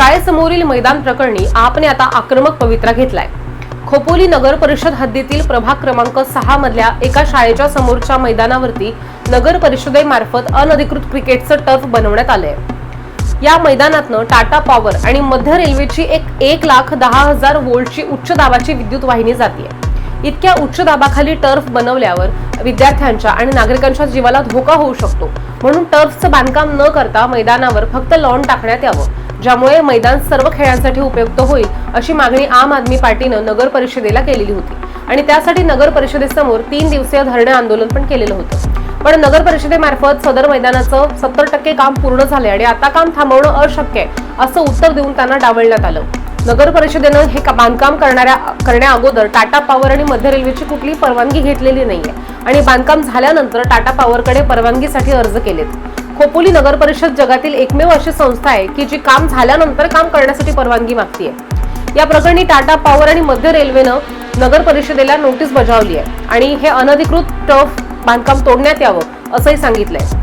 शाळेसमोरील मैदान प्रकरणी आपने आता आक्रमक पवित्रा घेतलाय. खोपोली नगर परिषद हद्दीतील प्रभाग क्रमांक सहा मधल्या एका शाळेच्या समोरच्या मैदानावरती नगर परिषदेमार्फत अनधिकृत क्रिकेटचं टर्फ बनवण्यात आलंय. या मैदानातनं टाटा पॉवर आणि मध्य रेल्वेची एक एक लाख दहा हजार वोल्टची उच्च दाबाची विद्युत वाहिनी जाते इतक्या उच्च दाबाखाली टर्फ बनवल्यावर विद्यार्थ्यांच्या आणि नागरिकांच्या जीवाला धोका होऊ शकतो. म्हणून टर्फचं बांधकाम न करता मैदानावर फक्त लॉन टाकण्यात यावं. ज्यामुळे मैदान सर्व खेळांसाठी उपयुक्त होईल अशी मागणी आम आदमी पार्टीनं नगर परिषदेला केलेली होती. आणि त्यासाठी नगर परिषदेसमोर तीन दिवसीय धरणे आंदोलन पण केलेलं होतं. पण नगर परिषदेमार्फत सदर मैदानाचं सत्तर टक्के काम पूर्ण झाले आणि आता काम थांबवणं अशक्य आहे असं उत्तर देऊन त्यांना डावलण्यात आलं. नगर परिषदेनं हे का- बांधकाम करणाऱ्या करण्या अगोदर टाटा पॉवर आणि मध्य रेल्वेची कुठली परवानगी घेतलेली नाहीये. आणि बांधकाम झाल्यानंतर टाटा पॉवरकडे परवानगीसाठी अर्ज केलेत. खोपोली नगर परिषद जगातील एकमेव अशी संस्था आहे की जी काम झाल्यानंतर काम करण्यासाठी परवानगी मागतीये. या प्रकरणी टाटा पॉवर आणि मध्य रेल्वेनं नगर परिषदेला नोटीस बजावली आहे आणि हे अनधिकृत टफ बांधकाम तोडण्यात यावं असंही सांगितलंय.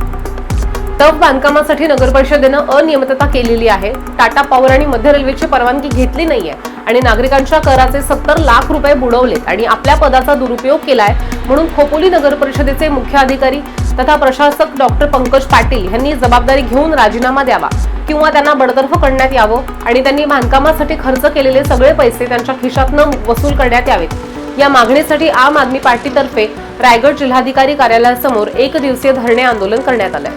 टफ बांधकामासाठी नगर परिषदेनं अनियमितता केलेली आहे. टाटा पॉवर आणि मध्य रेल्वेची परवानगी घेतली नाहीये आणि नागरिकांच्या कराचे सत्तर लाख रुपये बुडवलेत आणि आपल्या पदाचा दुरुपयोग केलाय म्हणून खोपोली नगर परिषदेचे मुख्य अधिकारी तथा प्रशासक डॉक्टर पंकज पाटील यांनी जबाबदारी घेऊन राजीनामा द्यावा किंवा त्यांना बडतर्फ करण्यात यावं आणि त्यांनी बांधकामासाठी खर्च केलेले सगळे पैसे त्यांच्या खिशातनं वसूल करण्यात यावेत. या मागणीसाठी आम आदमी पार्टीतर्फे रायगड जिल्हाधिकारी कार्यालयासमोर एक दिवसीय धरणे आंदोलन करण्यात आलंय.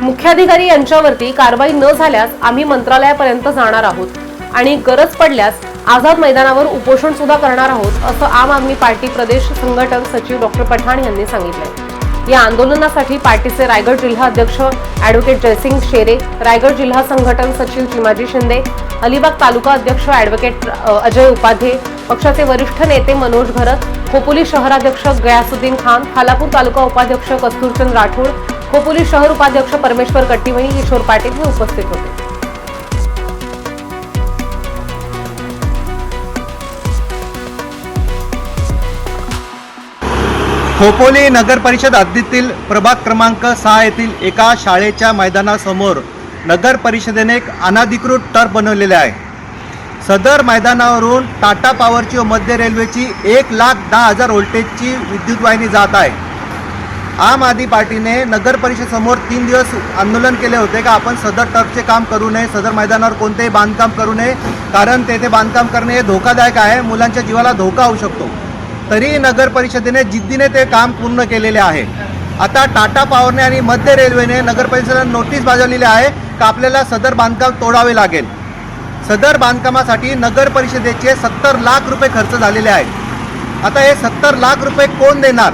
मुख्याधिकारी यांच्यावरती कारवाई न झाल्यास आम्ही मंत्रालयापर्यंत जाणार आहोत आणि गरज पडल्यास आझाद मैदानावर उपोषण सुद्धा करणार आहोत असं आम आदमी पार्टी प्रदेश संघटन सचिव डॉक्टर पठाण यांनी सांगितलंय. या आंदोलनासाठी पार्टीचे रायगड जिल्हा अध्यक्ष अॅडव्होकेट जयसिंग शेरे रायगड जिल्हा संघटन सचिव चिमाजी शिंदे अलिबाग तालुका अध्यक्ष अॅडव्होकेट अजय उपाध्ये पक्षाचे वरिष्ठ नेते मनोज भरत खोपोली शहराध्यक्ष गयासुद्दीन खान खालापूर तालुका उपाध्यक्ष कस्तुरचंद राठोड खोपोली शहर उपाध्यक्ष परमेश्वर कट्टीवणी किशोर पाटील हे उपस्थित होते. खोपोली नगर परिषद हद्दीतील प्रभाग क्रमांक सहा येथील एका शाळेच्या मैदानासमोर नगर परिषदेने एक अनाधिकृत टर्फ बनवलेले आहे. सदर मैदानावरून टाटा पॉवरची व मध्य रेल्वेची एक लाख दहा हजार व्होल्टेजची विद्युत वाहिनी जात आहे. आम आदमी पार्टीने नगर परिषदेसमोर तीन दिवस आंदोलन केले होते का? आपण सदर टर्फचे काम करू नये सदर मैदानावर कोणतेही बांधकाम करू नये कारण तेथे बांधकाम करणे हे धोकादायक आहे. मुलांच्या जीवाला धोका होऊ शकतो. तरीही नगर परिषदेने जिद्दीने ते काम पूर्ण केलेले आहे. आता टाटा पॉवरने आणि मध्य रेल्वेने नगर परिषदेला नोटीस बजावलेली आहे का आपल्याला सदर बांधकाम तोडावे लागेल? सदर बांधकामासाठी नगर परिषदेचे सत्तर लाख रुपये खर्च झालेले आहेत. आता हे सत्तर लाख रुपये कोण देणार?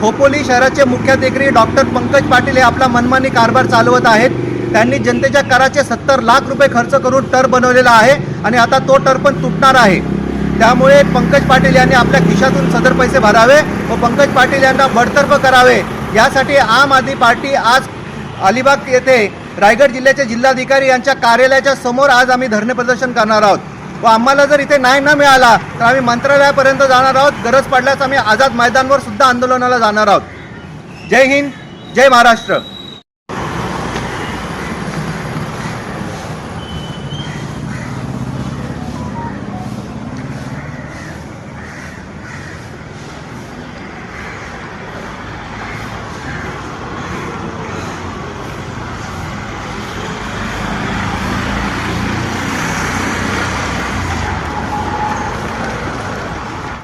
खोपोली शहराचे मुख्याधिकारी डॉक्टर पंकज पाटील हे आपला मनमानी कारभार चालवत आहेत. त्यांनी जनतेच्या कराचे सत्तर लाख रुपये खर्च करून टर बनवलेला आहे आणि आता तो टर पण तुटणार आहे. त्यामुळे पंकज पाटील यांनी आपल्या खिशातून सदर पैसे भरावे व पंकज पाटील यांना बडतर्फ करावे. यासाठी आम आदमी पार्टी आज अलिबाग येथे रायगड जिल्ह्याचे जिल्हाधिकारी यांच्या कार्यालयाच्या समोर आज आम्ही धरणे प्रदर्शन करणार आहोत. व आम्हाला जर इथे न्याय न मिळाला तर आम्ही मंत्रालयापर्यंत जाणार आहोत. गरज पडल्यास आम्ही आझाद मैदानवर सुद्धा आंदोलनाला जाणार आहोत. जय हिंद जय महाराष्ट्र.